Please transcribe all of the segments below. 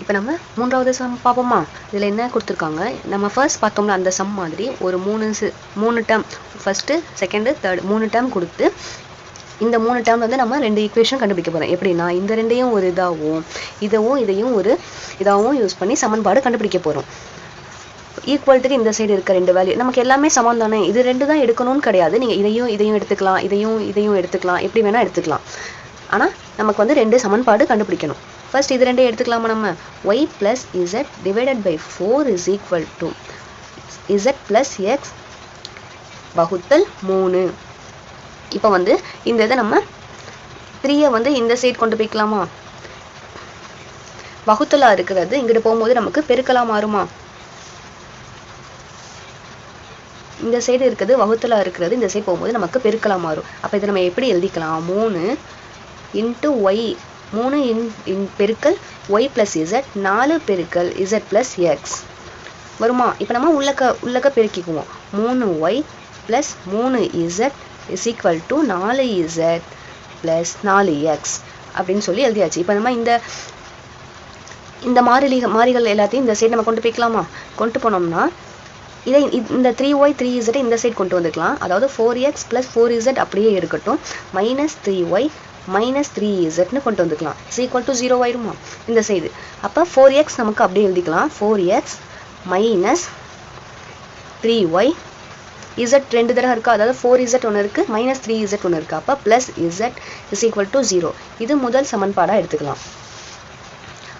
இப்போ நம்ம மூன்றாவது சம் பார்ப்போமா? இதில் என்ன கொடுத்துருக்காங்க? நம்ம ஃபர்ஸ்ட் பார்த்தோம்ல அந்த சம் மாதிரி ஒரு மூணு மூணு டேர்ம் ஃபர்ஸ்ட்டு செகண்டு தேர்ட் மூணு டேர்ம் கொடுத்து இந்த மூணு டேர்ம் வந்து நம்ம ரெண்டு ஈக்குவேஷன் கண்டுபிடிக்க போகிறோம் எப்படின்னா இந்த ரெண்டையும் ஒரு இதாகவும் இதவும் இதையும் ஒரு இதாகவும் யூஸ் பண்ணி சமன்பாடு கண்டுபிடிக்க போகிறோம் ஈக்குவல்ட்டுக்கு இந்த சைடு இருக்க ரெண்டு வேல்யூ நமக்கு எல்லாமே சமம் தானே? இது ரெண்டு தான் எடுக்கணும்னு கிடையாது. நீங்கள் இதையும் இதையும் எடுத்துக்கலாம் இதையும் இதையும் எடுத்துக்கலாம். எப்படி வேணால் எடுத்துக்கலாம். ஆனால் நமக்கு வந்து ரெண்டு சமன்பாடு கண்டுபிடிக்கணும். ஃபர்ஸ்ட் இது ரெண்டையும் எடுத்துக்கலாமா நம்ம? Y plus z divided by four is equal to z plus x வகுத்தல் மூணு. இப்போ வந்து இந்த இதை நம்ம த்ரீயை வந்து இந்த சைட் கொண்டு போய்க்கலாமா வகுத்தலாக இருக்கிறது. இங்கிட்டு போகும்போது நமக்கு பெருக்கலாக மாறுமா? இந்த சைடு இருக்கிறது வகுத்தலாக இருக்கிறது. இந்த சைடு போகும்போது நமக்கு பெருக்கலாக மாறும். அப்போ இதை நம்ம எப்படி எழுதிக்கலாம்? மூணு இன்ட்டு ஒய் மூணு இன் இன் பெருக்கல் ஒய் ப்ளஸ் இசட் நாலு பெருக்கல் இசட் ப்ளஸ் எக்ஸ் வருமா? இப்போ நம்ம உள்ளக்க உள்ளக்க பெருக்கிக்குவோம். மூணு ஒய் ப்ளஸ் மூணு இசட் இஸ் ஈக்குவல் டு நாலு இசட் ப்ளஸ் நாலு எக்ஸ் அப்படின்னு சொல்லி எழுதியாச்சு. இப்போ நம்ம இந்த இந்த மாறிலி மாறிகள் எல்லாத்தையும் இந்த சைடு நம்ம கொண்டு போய்க்கலாமா? கொண்டு போனோம்னா இதை இந்த த்ரீ ஒய் த்ரீ இசட்டை இந்த சைடு கொண்டு வந்துக்கலாம். அதாவது four x plus four z அப்படியே இருக்கட்டும். Minus three y minus three இசட்னு கொண்டு வந்துக்கலாம். இஸ் ஈக்குவல் டு ஜீரோ ஆயிருமா? இந்த சைடு அப்போ ஃபோர் எக்ஸ் நமக்கு அப்படியே எழுதிக்கலாம். Four x minus three y z ரெண்டு தடவை இருக்கா? அதாவது ஃபோர் இசட் ஒன்று இருக்குது மைனஸ் த்ரீ இசட் ஒன்று இருக்கு. அப்போ plus z is equal to zero இது முதல் சமன்பாடாக எடுத்துக்கலாம்.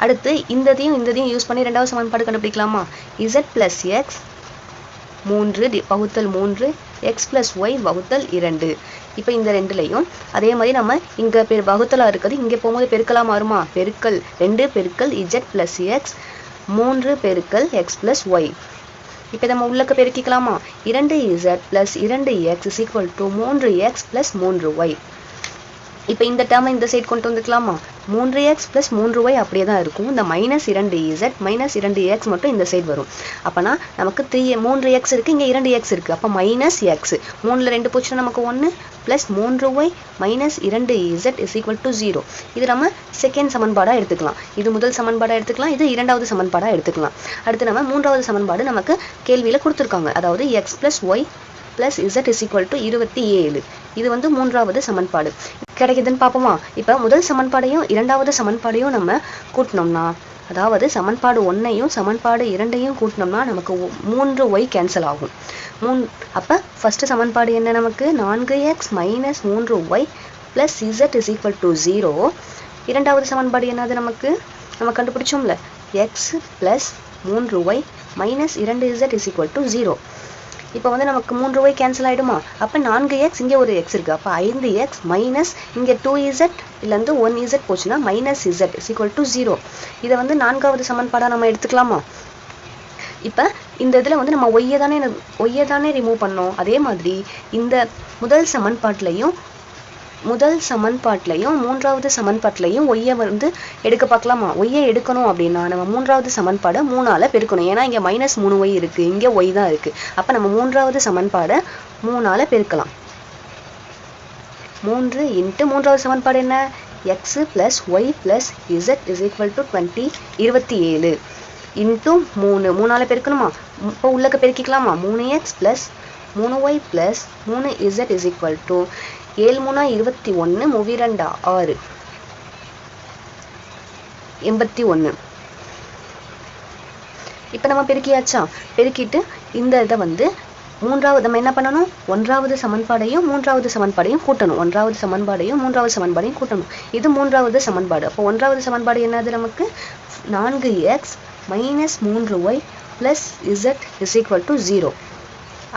அடுத்து இந்ததையும் இந்ததையும் யூஸ் பண்ணி ரெண்டாவது சமன்பாடு கண்டுபிடிக்கலாமா? இசட் ப்ளஸ் எக்ஸ் மூன்று பகுத்தல் மூன்று எக்ஸ் ப்ளஸ் ஒய் வகுத்தல் இரண்டு. இப்போ இந்த ரெண்டுலையும் அதே மாதிரி நம்ம இங்கே பெரு வகுத்தலா இருக்குது. இங்கே போகும்போது பெருக்கலா மாறுமா? பெருக்கல் ரெண்டு பெருக்கல் இஜட் ப்ளஸ் எக்ஸ் மூன்று பெருக்கல் எக்ஸ் ப்ளஸ் ஒய் இப்போ நம்ம உள்ளக்க பெருக்கிக்கலாமா? இரண்டு இசட் ப்ளஸ் இரண்டு எக்ஸ் இஸ் ஈக்குவல் டு மூன்று எக்ஸ் ப்ளஸ் மூன்று ஒய் இப்போ இந்த டேர்மை இந்த சைடு கொண்டு வந்துக்கலாமா? மூன்று எக்ஸ் ப்ளஸ் மூன்று ஒய் அப்படியே தான் இருக்கும். இந்த மைனஸ் இரண்டு இசட் மைனஸ் இரண்டு எக்ஸ் மட்டும் இந்த சைடு வரும். அப்போனா நமக்கு த்ரீ மூன்று எக்ஸ் இருக்குது இங்கே இரண்டு எக்ஸ் இருக்குது அப்போ மைனஸ் எக்ஸ் மூணில் ரெண்டு போச்சுன்னா நமக்கு ஒன்று ப்ளஸ் மூன்று ஒய் மைனஸ் இரண்டு z is equal to zero இது நம்ம செகண்ட் சமன்பாடாக எடுத்துக்கலாம். இது முதல் சமன்பாடாக எடுத்துக்கலாம். இது இரண்டாவது சமன்பாடாக எடுத்துக்கலாம். அடுத்து நம்ம மூன்றாவது சமன்பாடு நமக்கு கேள்வியில் கொடுத்துருக்காங்க. அதாவது x plus y plus z is equal to இருபத்தி ஏழு. இது வந்து மூன்றாவது சமன்பாடு. கிடைக்குதுன்னு பார்ப்போமா? இப்போ முதல் சமன்பாடையும் இரண்டாவது சமன்பாடையும் நம்ம கூட்டினோம்னா அதாவது சமன்பாடு ஒன்றையும் சமன்பாடு இரண்டையும் கூட்டினோம்னா நமக்கு ஒ- மூன்று ஒய் கேன்சல் ஆகும். மூன் அப்போ ஃபஸ்ட்டு சமன்பாடு என்ன நமக்கு? நான்கு எக்ஸ் மைனஸ் மூன்று y plus z is equal to zero இரண்டாவது சமன்பாடு என்னது நமக்கு? நம்ம கண்டுபிடிச்சோம்ல. எக்ஸ் ப்ளஸ் மூன்று ஒய் மைனஸ் இரண்டு z is equal to zero இப்போ வந்து நமக்கு மூன்று ஒய் கேன்சல் ஆகிடுமா அப்போ நான்கு எக்ஸ் இங்கே ஒரு எக்ஸ் இருக்குது அப்போ ஐந்து எக்ஸ் மைனஸ் இங்கே டூ இசட் இல்லைந்து ஒன் இசட் போச்சுன்னா minus z is equal to zero இதை வந்து நான்காவது சமன்பாடாக நம்ம எடுத்துக்கலாமா? இப்போ இந்த இதில் வந்து நம்ம ஒய்யை தானே ஒய்யை தானே ரிமூவ் பண்ணோம். அதே மாதிரி இந்த முதல் சமன்பாட்டிலையும் முதல் சமன்பாட்டிலையும் மூன்றாவது சமன்பாட்டிலையும் ஒய்யை வந்து எடுக்க பார்க்கலாமா? ஒய்யை எடுக்கணும் அப்படின்னா நம்ம மூன்றாவது சமன்பாடை மூணால் பெருக்கணும். ஏன்னா இங்கே மைனஸ் மூணு ஒய் இருக்குது இங்கே ஒய் தான் இருக்குது அப்போ நம்ம மூன்றாவது சமன்பாடை மூணால பெருக்கலாம். மூன்று இன்ட்டு மூன்றாவது சமன்பாடு என்ன? X plus y plus z is equal to twenty இருபத்தி ஏழு. இன்ட்டு மூணு. மூணால் பெருக்கணுமா? இப்போ உள்ளக்க பெருக்கிக்கலாமா? மூணு எக்ஸ் ப்ளஸ் மூணு ஒய் ப்ளஸ் மூணு இசட் இஸ் ஈக்குவல் டு ஏழு மூணா இருபத்தி ஒன்று மூவிரண்டா ஆறு. எண்பத்தி ஒன்று இப்போ நம்ம பெருக்கியாச்சா? பெருக்கிட்டு இந்த இதை வந்து மூன்றாவது நம்ம என்ன பண்ணணும்? ஒன்றாவது சமன்பாடையும் மூன்றாவது சமன்பாடையும் கூட்டணும். ஒன்றாவது சமன்பாடையும் மூன்றாவது சமன்பாடையும் கூட்டணும். இது மூன்றாவது சமன்பாடு. அப்போ ஒன்றாவது சமன்பாடு என்னது நமக்கு? நான்கு எக்ஸ் மைனஸ் மூன்று y plus z is equal to zero.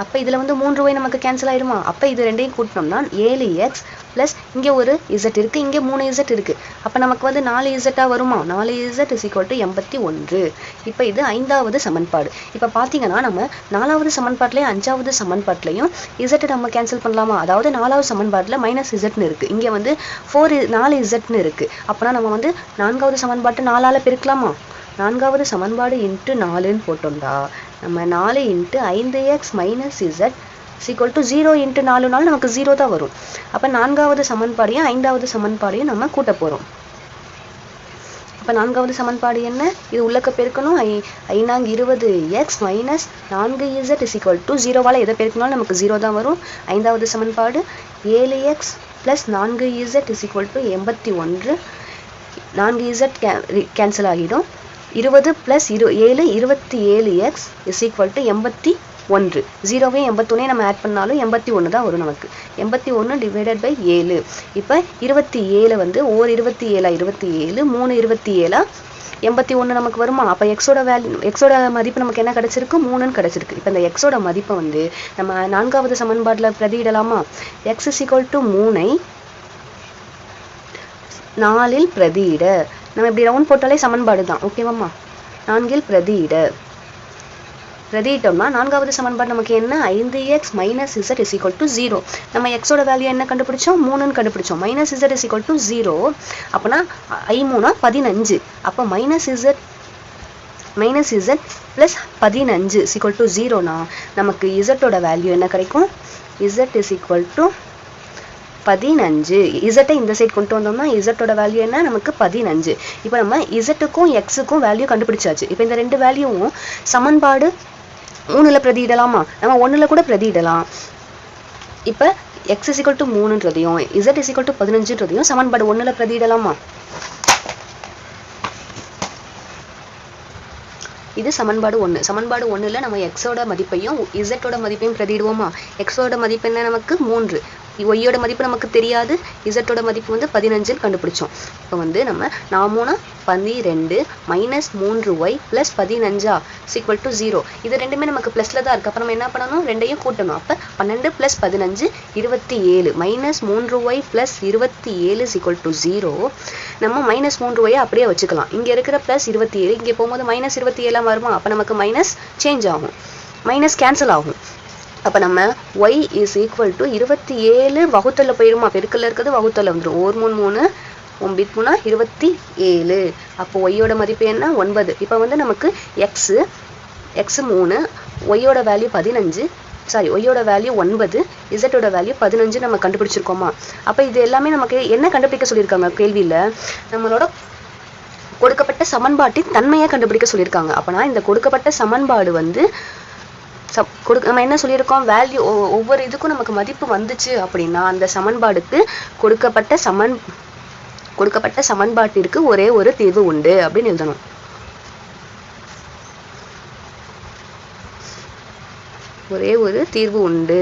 அப்போ இதில் வந்து மூன்று ஒய் நமக்கு கேன்சல் ஆயிடுமா அப்போ இது ரெண்டையும் கூட்டினோம்னா ஏழு எக்ஸ் ப்ளஸ் இங்கே ஒரு இசட் இருக்குது இங்கே மூணு இசட் இருக்குது அப்போ நமக்கு வந்து நாலு இசட்டாக வருமா? நாலு இசட் இஸ் ஈக்குவல் டு எண்பத்தி ஒன்று. இப்போ இது ஐந்தாவது சமன்பாடு. இப்போ பார்த்தீங்கன்னா நம்ம நாலாவது சமன்பாட்டிலையும் அஞ்சாவது சமன்பாட்டிலையும் இசட்டை நம்ம கேன்சல் பண்ணலாமா? அதாவது நாலாவது சமன்பாட்டில் மைனஸ் இசட்னு இருக்குது இங்கே வந்து ஃபோர் நாலு இசட்னு இருக்குது அப்போனா நம்ம வந்து நான்காவது சமன்பாட்டை நாலால் பெருக்கலாமா? நான்காவது சமன்பாடு இன்ட்டு நாலுன்னு போட்டோம்டா. நம்ம நாலு இன்ட்டு ஐந்து x minus z is equal to zero into நாலுனாலும் நமக்கு ஜீரோ தான் வரும். அப்போ நான்காவது சமன்பாடையும் ஐந்தாவது சமன்பாடையும் நம்ம கூட்ட போகிறோம் அப்போ நான்காவது சமன்பாடு என்ன? இது உள்ளக்க பெருக்கணும். ஐ ஐநாங்கு இருபது எக்ஸ் மைனஸ் நான்கு இசட் இஸ் ஈக்குவல் டு ஜீரோவால் எதை பெருக்கினாலும் நமக்கு ஜீரோ தான் வரும். ஐந்தாவது சமன்பாடு ஏழு எக்ஸ் ப்ளஸ் நான்கு இசட் இஸ் ஈக்குவல் டு எண்பத்தி ஒன்று. நான்கு இசட் கே கேன்சல் ஆகிடும். இருபது ப்ளஸ் இரு ஏழு இருபத்தி ஏழு எக்ஸ் இஸ் ஈக்குவல் டு எண்பத்தி ஒன்று. ஜீரோவையும் எண்பத்தொன்னே நம்ம ஆட் பண்ணாலும் எண்பத்தி ஒன்று தான் வரும் நமக்கு. எண்பத்தி ஒன்று டிவைடட் பை ஏழு. இப்போ இருபத்தி ஏழு வந்து ஓர் இருபத்தி ஏழா இருபத்தி ஏழு? மூணு இருபத்தி ஏழா? எண்பத்தி ஒன்று நமக்கு வருமா? அப்போ எக்ஸோட வேல்யூ எக்ஸோட மதிப்பு நமக்கு என்ன கிடச்சிருக்கு? மூணுன்னு கிடச்சிருக்கு. இப்போ இந்த எக்ஸோட மதிப்பை வந்து நம்ம நான்காவது சமன்பாட்டில் பிரதியிடலாமா? எக்ஸ் இஸ் ஈக்குவல் டு மூணை நாலில் பிரதியிட. நம்ம இப்படி ரவுண்ட் போட்டாலே சமன்பாடு தான். ஓகேவாம்மா நான்கில் பிரதியிட. பிரதியிட்டோம்னா நான்காவது சமன்பாடு நமக்கு என்ன? ஐந்து x minus z is equal to zero நம்ம எக்ஸோட வேல்யூ என்ன கண்டுபிடிச்சோம்? மூணுன்னு கண்டுபிடிச்சோம். Minus z is equal to zero அப்போனா ஐ மூணா பதினஞ்சு. அப்போ minus z minus z plus பதினஞ்சு இஸ் ஈக்குவல் டு ஜீரோனா நமக்கு இசட்டோட வேல்யூ என்ன கிடைக்கும்? இசட் இஸ் ஈக்குவல் டு பதினஞ்சு. இசட்டை இந்த சைடு கொண்டு வந்தோம்னா இசட்டோட வேல்யூ என்ன? நமக்கு பதினஞ்சு. இப்போ நம்ம இசட்டுக்கும் எக்ஸுக்கும் வேல்யூ கண்டுபிடிச்சாச்சு. இப்போ இந்த ரெண்டு வேல்யூவும் சமன்பாடு மூணில் பிரதியிடலாமா? நம்ம ஒன்றில் கூட பிரதியிடலாம். இப்போ எக்ஸ் இசிக்கல் டு மூணுன்றதையும் இசட் இசிக்கல் டு பதினஞ்சுன்றதையும் சமன்பாடு ஒன்றில் பிரதியிடலாமா? இது சமன்பாடு ஒன்று சமன்பாடு ஒன்றில் நம்ம எக்ஸோட மதிப்பையும் இசட்டோட மதிப்பையும் பிரதிடுவோமா எக்ஸோட மதிப்பு என்ன நமக்கு? மூன்று. ஒய்யோட மதிப்பு நமக்கு தெரியாது. இசட்டோட மதிப்பு வந்து பதினஞ்சில் கண்டுபிடிச்சோம். இப்போ வந்து நம்ம நாமூனா பன்னிரெண்டு மைனஸ் மூன்று ஒய் ப்ளஸ் பதினஞ்சா சீக்வல் டு ஜீரோ இது ரெண்டுமே நமக்கு ப்ளஸில் தான் இருக்குது அப்போ நம்ம என்ன பண்ணணும்? ரெண்டையும் கூட்டணும். அப்போ பன்னெண்டு ப்ளஸ் பதினஞ்சு இருபத்தி ஏழு மைனஸ் மூன்று ஒய் ப்ளஸ் இருபத்தி ஏழு சீக்வல் டு ஜீரோ நம்ம மைனஸ் மூன்று ஒய்யை அப்படியே வச்சுக்கலாம். இங்கே இருக்கிற ப்ளஸ் இருபத்தி ஏழு இங்கே போகும்போது மைனஸ் இருபத்தி ஏழாம் வருமா? அப்போ நமக்கு மைனஸ் சேஞ்ச் ஆகும். மைனஸ் கேன்சல் ஆகும். அப்போ நம்ம ஒய் இஸ் ஈக்குவல் டு இருபத்தி ஏழு வகுத்தல போயிருமா? பெருக்கல்ல இருக்கிறது வகுத்தல வந்துடும் ஒரு மூணு மூணு ஒம்பித் மூணா இருபத்தி ஏழு. அப்போ ஒய்யோட மதிப்பு என்ன? ஒன்பது. இப்போ வந்து நமக்கு எக்ஸு எக்ஸ் மூணு ஒய்யோட வேல்யூ பதினஞ்சு. சாரி ஒய்யோட வேல்யூ ஒன்பது இசட்டோட வேல்யூ பதினஞ்சு நம்ம கண்டுபிடிச்சிருக்கோமா? அப்போ இது எல்லாமே நமக்கு என்ன கண்டுபிடிக்க சொல்லியிருக்காங்க? கேள்வியில் நம்மளோட கொடுக்கப்பட்ட சமன்பாட்டின் தன்மையை கண்டுபிடிக்க சொல்லியிருக்காங்க. அப்போனா இந்த கொடுக்கப்பட்ட சமன்பாடு வந்து சப் கொடு நம்ம என்ன சொல்லியிருக்கோம்? வேல்யூ ஒவ்வொரு இதுக்கும் நமக்கு மதிப்பு வந்துச்சு அப்படின்னா அந்த சமன்பாடுக்கு கொடுக்கப்பட்ட சமன் கொடுக்கப்பட்ட சமன்பாட்டிற்கு ஒரே ஒரு தீர்வு உண்டு அப்படின்னு எழுதணும். ஒரே ஒரு தீர்வு உண்டு.